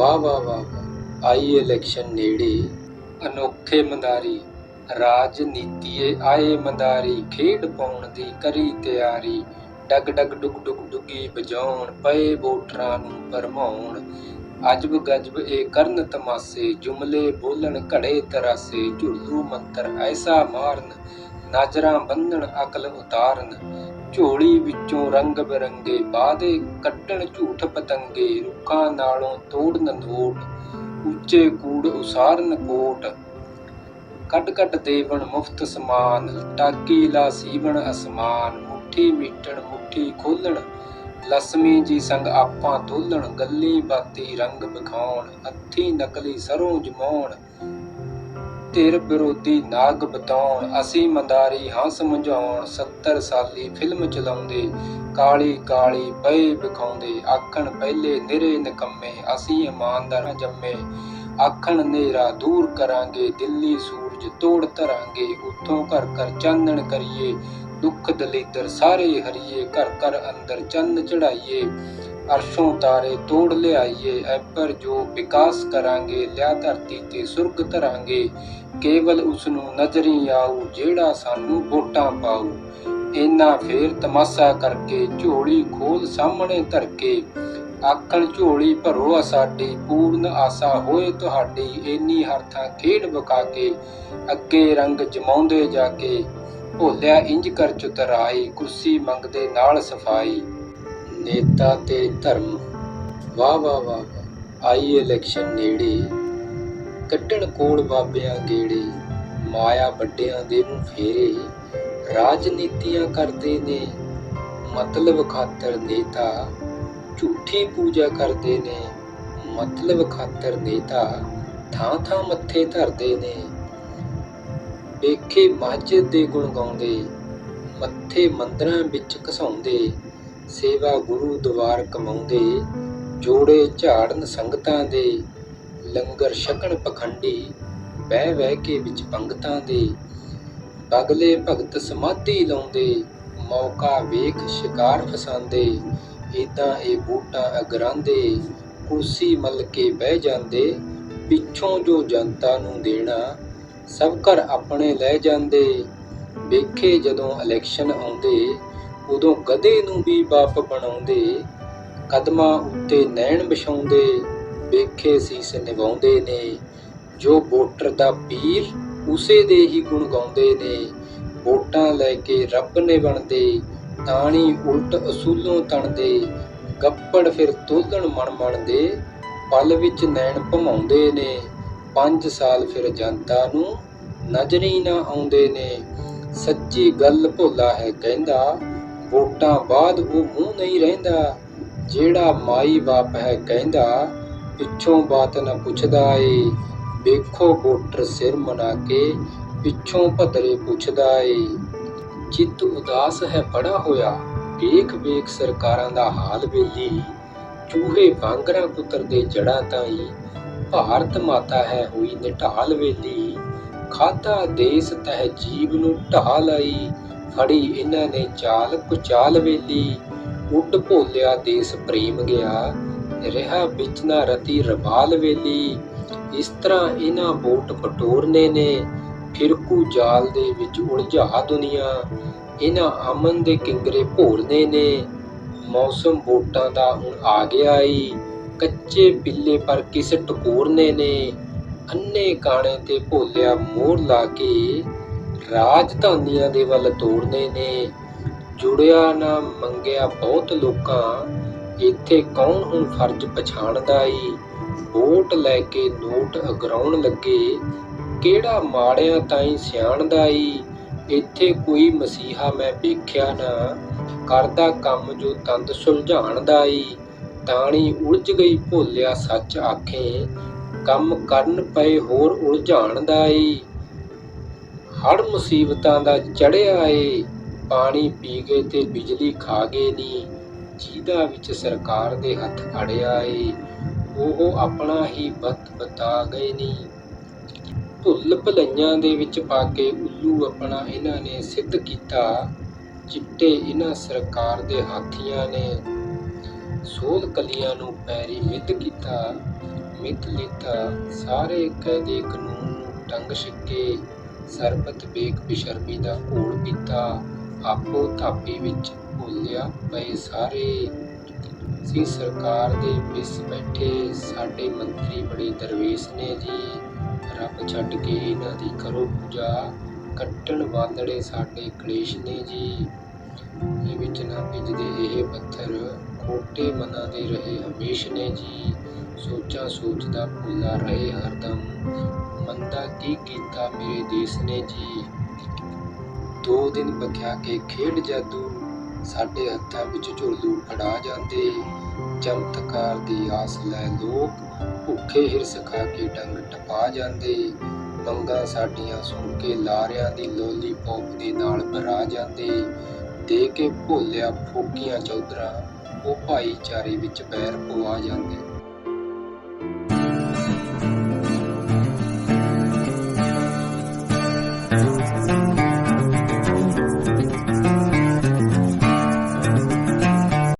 ਵਾਹ ਵਾਹ ਵਾਹ ਆਈ ਇਲੈਕਸ਼ਨ ਨੇੜੇ, ਅਨੋਖੇ ਮੰਦਾਰੀ। ਰਾਜਨੀਤੀਏ ਆਏ ਮੰਦਾਰੀ, ਖੇਡ ਪਾਉਣ ਦੀ ਕਰੀ ਤਿਆਰੀ। ਡਗ ਡਗ, ਡੁਗ ਡੁਗ, ਡੁਗੀ ਵਜਾਉਣ, ਪਏ ਵੋਟਰਾਂ ਨੂੰ ਭਰਮਾਉਣ। ਅਜਬ ਗਜਬ ਇਹ ਕਰਨ ਤਮਾਸੇ, ਜੁਮਲੇ ਬੋਲਣ ਘੜੇ ਤਰਾਸੇ। ਝੁੱਲੂ ਮੰਤਰ ਐਸਾ ਮਾਰਨ, ਨਜ਼ਰਾਂ ਬੰਨਣ ਅਕਲ ਉਤਾਰਨ। ਝੋਲੀ ਵਿੱਚੋਂ ਰੰਗ ਬਰੰਗੇ ਬਾਦੇ ਕੱਢਣ ਝੂਠ ਪਤੰਗੇ ਰੁੱਖਾਂ ਨਾਲੋਂ ਤੋੜਨ ਨੋਟ ਉੱਚੇ ਕੂੜ ਉਸਾਰਨ ਕੋਟ। ਕੱਢ ਕੱਢ ਦੇਵਣ ਮੁਫਤ ਸਮਾਨ, ਟਾਕੀ ਲਾ ਸੀਵਣ ਅਸਮਾਨ, ਮੁੱਠੀ ਮੀਟਣ ਮੁੱਠੀ ਖੋਲਣ ਲਸਮੀ ਜੀ ਸੰਗ ਆਪਾਂ ਤੋਲਣ, ਗੱਲੀ ਬਾਤੀ ਰੰਗ ਵਿਖਾਉਣ ਹੱਥੀ ਨਕਲੀ ਸਰੋਂ ਜਮਾਉਣ ਧਿਰ ਵਿਰੋਧੀ ਨਾਗ ਬਤਾਉਣ, ਅਸੀਂ ਮੰਦਾਰੀ ਹੰਸ ਮੁੰਝਾਉਣ 70 ਸਾਲੀ ਫਿਲਮ ਚਲਾਉਂਦੇ, ਕਾਲੀ ਕਾਲੀ ਪਏ ਵਿਖਾਉਂਦੇ, ਆਖਣ ਪਹਿਲੇ ਨਿਰੇ ਨਕੰਮੇ, ਅਸੀਂ ਇਮਾਨਦਾਰ ਜੰਮੇ। ਆਖਣ ਨੇਰਾ ਦੂਰ ਕਰਾਂਗੇ, ਦਿੱਲੀ ਸੂਰਜ ਤੋੜ ਧਰਾਂਗੇ, ਉਥੋਂ ਘਰ ਘਰ ਚਾਨਣ ਕਰੀਏ, ਦੁੱਖ ਦਲੀਦਰ ਸਾਰੇ ਹਰੀਏ, ਘਰ ਘਰ ਅੰਦਰ ਚੰਨ ਚੜਾਈਏ। ਅਰਸ਼ੋਂ ਤਾਰੇ ਤੋੜ ਲਿਆਈਏ, ਐਪਰ ਜੋ ਵਿਕਾਸ ਕਰਾਂਗੇ, ਲਿਆ ਧਰਤੀ ਤੇ ਸੁਰਗ ਧਰਾਂਗੇ। ਕੇਵਲ ਉਸ ਨੂੰ ਨਜ਼ਰੀ ਆਊ, ਜਿਹੜਾ ਸਾਨੂੰ ਵੋਟਾਂ ਪਾਊ। ਇਨਾ ਫੇਰ ਤਮਾਸ਼ਾ ਕਰਕੇ ਝੋਲੀ ਖੋਲ ਸਾਹਮਣੇ ਧਰ ਕੇ ਆਖਣ ਝੋਲੀ ਭਰੋ ਆ ਸਾਡੀ, ਪੂਰਨ ਆਸਾ ਹੋਏ ਤੁਹਾਡੀ ਇੰਨੀ ਹਰਥਾਂ ਖੇਡ ਬਕਾ ਕੇ ਅੱਗੇ ਰੰਗ ਜਮਾਉਂਦੇ ਜਾ ਕੇ ਭੋਲਿਆ ਇੰਜ ਕਰ ਚੁਤਰਾਈ, ਕੁਰਸੀ ਮੰਗਦੇ ਨਾਲ ਸਫ਼ਾਈ। ਨੇਤਾ ਤੇ ਧਰਮ। ਵਾਹ ਵਾਹ ਵਾਹ ਵਾਹ। ਆਈ ਇਲੈਕਸ਼ਨ ਨੇੜੇ। ਕੱਢਣ ਕੋਲ ਬਾਬਿਆਂ ਗੇੜੇ? ਮਾਇਆ ਵੱਡਿਆਂ ਦੇ ਨੂੰ ਫੇਰੇ। ਰਾਜਨੀਤੀਆਂ ਕਰਦੇ ਨੇ। ਮਤਲਬ ਖਾਤਰ ਨੇਤਾ। ਝੂਠੀ ਪੂਜਾ ਕਰਦੇ ਨੇ। ਮਤਲਬ ਖਾਤਰ ਨੇਤਾ। ਥਾਂ ਥਾਂ ਮੱਥੇ ਧਰਦੇ ਨੇ। ਵੇਖੇ ਮਸਜਿਦ ਦੇ ਗੁਣ ਗਾਉਂਦੇ। ਮੱਥੇ ਮੰਦਰਾਂ ਵਿੱਚ ਘਸਾਉਂਦੇ। ਸੇਵਾ ਗੁਰੂ ਦਵਾਰ ਕਮਾਉਂਦੇ, ਜੋੜੇ ਝਾੜਨ ਸੰਗਤਾਂ ਦੇ, ਲੰਗਰ ਛਕਣ ਪਖੰਡੀ, ਬਹਿ ਬਹਿ ਕੇ ਵਿੱਚ ਪੰਗਤਾਂ ਦੇ। ਬਗਲੇ ਭਗਤ ਸਮਾਧੀ ਲਾਉਂਦੇ, ਮੌਕਾ ਵੇਖ ਸ਼ਿਕਾਰ ਫਸਾਉਂਦੇ ਏਦਾਂ ਇਹ ਬੂਟਾ ਅਗਰਾਂਦੇ ਕੁਰਸੀ ਮੱਲ ਕੇ ਬਹਿ ਜਾਂਦੇ, ਪਿੱਛੋਂ ਜੋ ਜਨਤਾ ਨੂੰ ਦੇਣਾ, ਸਭ ਘਰ ਆਪਣੇ ਲੈ ਜਾਂਦੇ। ਵੇਖੇ ਜਦੋਂ ਇਲੈਕਸ਼ਨ ਆਉਂਦੇ ਉਦੋਂ ਗਧੇ ਨੂੰ ਵੀ ਬਾਪ ਬਣਾਉਂਦੇ, ਕਦਮਾਂ ਉੱਤੇ ਨੈਣ ਵਿਛਾਉਂਦੇ, ਵੇਖੇ ਸੀਸ ਨਿਵਾਉਂਦੇ ਨੇ, ਜੋ ਵੋਟਰ ਦਾ ਪੀਰ ਉਸੇ ਦੇ ਹੀ ਗੁਣ ਗਾਉਂਦੇ ਨੇ। ਵੋਟਾਂ ਲੈ ਕੇ ਰੱਬ ਨੇ ਬਣਦੇ, ਤਾਣੀ ਉਲਟ ਅਸੂਲੋਂ ਤਣਦੇ, ਗੱਪੜ ਫਿਰ ਤੋਲਣ ਮਣ ਮਣਦੇ, ਪਲ ਵਿੱਚ ਨੈਣ ਭਮਾਉਂਦੇ ਨੇ 5 ਸਾਲ ਫਿਰ ਜਨਤਾ ਨੂੰ ਨਜ਼ਰੀ ਨਾ ਆਉਂਦੇ ਨੇ। ਸੱਚੀ ਗੱਲ ਭੋਲਾ ਹੈ ਕਹਿੰਦਾ ਵੋਟਾਂ ਬਾਅਦ ਉਹ ਮੂੰਹ ਨਹੀਂ ਰਹਿੰਦਾ। ਜਿਹੜਾ ਮਾਈ ਬਾਪ ਹੈ ਕਹਿੰਦਾ, ਪਿੱਛੋਂ ਬਾਤ ਨਾ ਪੁੱਛਦਾ ਏ। ਵੇਖੋ ਵੋਟਰ ਸਿਰ ਮਨਾ ਕੇ, ਪਿੱਛੋਂ ਭਦਰੇ ਪੁੱਛਦਾ ਏ। ਚਿੱਤ ਉਦਾਸ ਹੈ ਬੜਾ ਹੋਇਆ। ਵੇਖ ਵੇਖ ਸਰਕਾਰਾਂ ਦਾ ਹਾਲ ਵੇਲੀ। ਚੂਹੇ ਵਾਂਗਰਾਂ ਪੁੱਤਰਦੇ ਜੜਾਂ ਤਾਈ। ਭਾਰਤ ਮਾਤਾ ਹੈ ਹੋਈ ਨਿਢਾਲ ਵੇਲੀ। ਖਾਤਾ ਦੇਸ ਤਹਿਜੀਬ ਨੂੰ ਢਾਹ ਲਈ। ਖੜੀ ਇਹਨਾਂ ਨੇ ਚਾਲ ਕੁਚਾਲ ਵੇਲੀ, ਉੱਡ ਭੋਲਿਆ ਦੇਸ ਪ੍ਰੇਮ ਗਿਆ। ਰਿਹਾ ਵਿੱਚ ਨਾ ਰਤੀ ਰਵਾਲ ਵੇਲੀ, ਇਸ ਤਰ੍ਹਾਂ ਇਹਨਾਂ ਵੋਟ ਬਟੋਰਨੇ ਨੇ, ਫਿਰਕੂ ਜਾਲ ਦੇ ਵਿੱਚ ਉਲਝਾ ਦੁਨੀਆ। ਇਹਨਾਂ ਅਮਨ ਦੇ ਕਿੰਗਰੇ ਭੋਰਨੇ ਨੇ, ਮੌਸਮ ਵੋਟਾਂ ਦਾ ਹੁਣ ਆ ਗਿਆ ਈ। ਕੱਚੇ ਪਿੱਲੇ ਪਰ ਕਿਸ ਟਕੋਰਨੇ ਨੇ, ਅੰਨੇ ਕਾਣੇ ਤੇ ਭੋਲਿਆ ਮੋਰ ਲਾ ਕੇ ਰਾਜਧਾਨੀਆਂ ਦੇ ਵੱਲ ਤੋੜਨੇ ਨੇ, ਜੁੜਿਆ ਨਾ ਮੰਗਿਆ ਬਹੁਤ ਲੋਕਾਂ, ਇੱਥੇ ਕੌਣ ਹੁਣ ਫਰਜ਼ ਪਛਾਣਦਾ ਈ? ਵੋਟ ਲੈ ਕੇ ਨੋਟ ਅਗਰਾਉਣ ਲੱਗੇ, ਕਿਹੜਾ ਮਾੜਿਆਂ ਤਾਈਂ ਸਿਆਣਦਾ ਈ? ਇੱਥੇ ਕੋਈ ਮਸੀਹਾ ਮੈਂ ਵੇਖਿਆ ਨਾ, ਕਰਦਾ ਕੰਮ ਜੋ ਤੰਦ ਸੁਲਝਾਣਦਾ ਈ। ਤਾਣੀ ਉਲਝ ਗਈ ਭੋਲਿਆ ਸੱਚ ਆਖੇ, ਕੰਮ ਕਰਨ ਪਏ ਹੋਰ ਉਲਝਾਣ ਦਾ ਈ। ਹੜ ਮੁਸੀਬਤਾਂ ਦਾ ਚੜਿਆ ਏ, ਪਾਣੀ ਪੀ ਗਏ ਤੇ ਬਿਜਲੀ ਖਾ ਗਏ ਨੀ ਜਿਹਦਾ ਵਿੱਚ ਸਰਕਾਰ ਦੇ ਹੱਥ ਅੜਿਆ ਏ, ਉਹ ਆਪਣਾ ਹੀ ਬਤ ਬਤਾ ਗਏ ਨੀ। ਭੁੱਲ ਭਲਈਆਂ ਦੇ ਵਿੱਚ ਪਾ ਕੇ ਉੱਲੂ ਆਪਣਾ ਇਹਨਾਂ ਨੇ ਸਿੱਧ ਕੀਤਾ, ਚਿੱਟੇ ਇਹਨਾਂ ਸਰਕਾਰ ਦੇ ਹਾਥੀਆਂ ਨੇ। ਸੋਧ ਕਲੀਆਂ ਨੂੰ ਪੈਰੀ ਮਿੱਧ ਕੀਤਾ ਮਿਤ ਲੀਤਾ, ਸਾਰੇ ਕਾਇਦੇ ਕਾਨੂੰਨ ਨੂੰ ਟੰਗ ਛਿੱਕੇ। ਸਰਬਤ ਬੇਕ ਬਿਸ਼ਰਮੀ ਦਾ ਘੋਲ ਪੀਤਾ, ਆਪੋ ਥਾਪੀ ਵਿੱਚ ਬੋਲਿਆ, ਪਏ ਸਾਰੇ ਸੀ ਸਰਕਾਰ ਦੇ ਵਿਸ ਬੈਠੇ, ਸਾਡੇ ਮੰਤਰੀ ਬੜੇ ਦਰਵੇਸ਼ ਨੇ ਜੀ। ਰੱਬ ਛੱਡ ਕੇ ਇਹਨਾਂ ਦੀ ਕਰੋ ਪੂਜਾ, ਕੱਟਣ ਵਾਂਦੜੇ ਸਾਡੇ ਕਲੇਸ਼ ਨੇ ਜੀ। ਇਹ ਵਿੱਚ ਨਾ ਭਿੱਜਦੇ ਇਹ ਪੱਥਰ ਖੋਟੇ ਮਨਾਂ ਦੇ ਰਹੇ ਹਮੇਸ਼ ਨੇ ਜੀ। ਸੋਚਾਂ ਸੋਚਦਾ ਭੁੱਲਾ ਰਹੇ ਹਰਦਮ। ਮੰਦਾ ਕੀ ਕੀਤਾ ਮੇਰੇ ਦੇਸ ਨੇ ਜੀ। ਦੋ ਦਿਨ ਬਖਿਆ ਕੇ ਖੇਡ ਜਾਦੂ। ਸਾਡੇ ਹੱਥਾਂ ਵਿੱਚ ਝੋਲੂ ਫੜਾ ਜਾਂਦੇ। ਚਮਤਕਾਰ ਦੀ ਆਸ ਲੈ ਲੋਕ। ਭੁੱਖੇ ਹਿਰਸ ਖਾ ਕੇ ਡੰਗ ਟਪਾ ਜਾਂਦੇ। ਮੰਗਾ ਸਾਡੀਆਂ ਸੁਣ ਕੇ ਲਾਰਿਆਂ ਦੀ ਲੋਲੀ ਪੌਪ ਦੇ ਨਾਲ ਭਰਾ ਜਾਂਦੇ। ਦੇ ਕੇ ਭੋਲਿਆ ਫੋਕੀਆਂ ਚੌਧਰਾ ਉਹ ਭਾਈਚਾਰੇ ਵਿੱਚ ਬੈਰ ਪਵਾ ਜਾਂਦੇ।